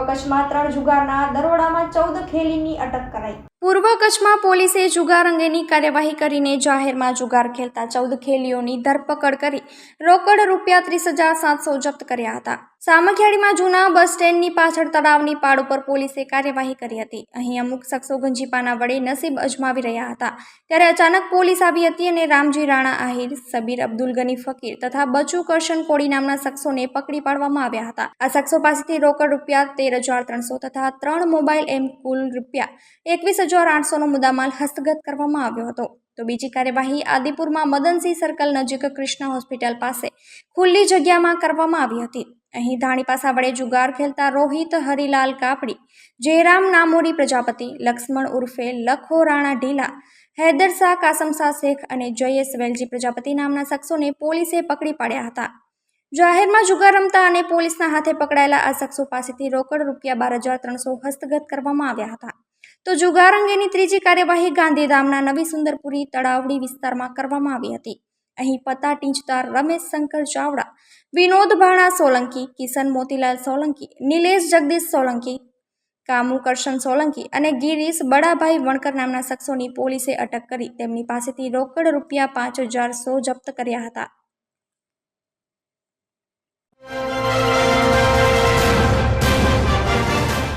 કચ્છમાં ત્રણ જુગારના દરોડામાં ચૌદ ખેલીની અટક કરાઈ. પૂર્વ કચ્છમાં પોલીસે જુગાર અંગેની કાર્યવાહી કરીને જાહેરમાં જુગાર ખેલતા ચૌદ ખેલીઓની ધરપકડ કરી રોકડ રૂપિયા ત્રીસ હજાર સાતસો જપ્ત કર્યા હતા. સામખિયાળીમાં જૂના બસ સ્ટેન્ડની પાછળ તળાવની પાડ ઉપર પોલીસે કાર્યવાહી કરી હતી. અહીં અમુક શખ્સો ગંજીપાના વડે નસીબ અજમાવી રહ્યા હતા. ત્યારે અચાનક પોલીસ આવી હતી અને રામજી રાણા આહિર, સબીર અબ્દુલ ગની ફકીર તથા બચુ કરશન કોડી નામના શખ્સોને પકડી પાડવામાં આવ્યા હતા. આ શખ્સો પાસેથી રોકડ રૂપિયા તેર હજાર ત્રણસો તથા ત્રણ મોબાઈલ એમ કુલ રૂપિયા એકવીસ હજાર આઠસોનો મુદ્દામાલ હસ્તગત કરવામાં આવ્યો હતો. તો બીજી કાર્યવાહી આદિપુરમાં મદનસિંહ સર્કલ નજીક કૃષ્ણ હોસ્પિટલ પાસે ખુલ્લી જગ્યામાં કરવામાં આવી હતી. અહીં ધાણી પાસા વડે જુગાર ખેલતા રોહિત હરિલાલ કાપડી, જયરામ નામોરી પ્રજાપતિ, લક્ષ્મણ ઉર્ફે લખો રાણા ઢીલા, હૈદર શાહ, કાસમ શાહ શેખ અને જયેશ વેલજી પ્રજાપતિ નામના શખ્સોને પોલીસે પકડી પાડ્યા હતા. જાહેરમાં જુગાર રમતા અને પોલીસના હાથે પકડાયેલા આ શખ્સો પાસેથી રોકડ રૂપિયા બાર હજાર ત્રણસો હસ્તગત કરવામાં આવ્યા હતા. તો જુગાર અંગેની ત્રીજી કાર્યવાહી ગાંધીધામના નવી સુંદરપુરી તળાવડી વિસ્તારમાં કરવામાં આવી હતી. અહીં પત્તા ટીંચદાર રમેશ શંકર ચાવડા, વિનોદ ભાણા સોલંકી, કિશન મોતીલાલ સોલંકી, નિલેશ જગદીશ સોલંકી કામુ કરશન સોલંકી અને ગિરીશ બડાભાઈ વણકર નામના શખ્સોની પોલીસે અટક કરી તેમની પાસેથી રોકડ રૂપિયા પાંચ હજાર સો જપ્ત કર્યા હતા.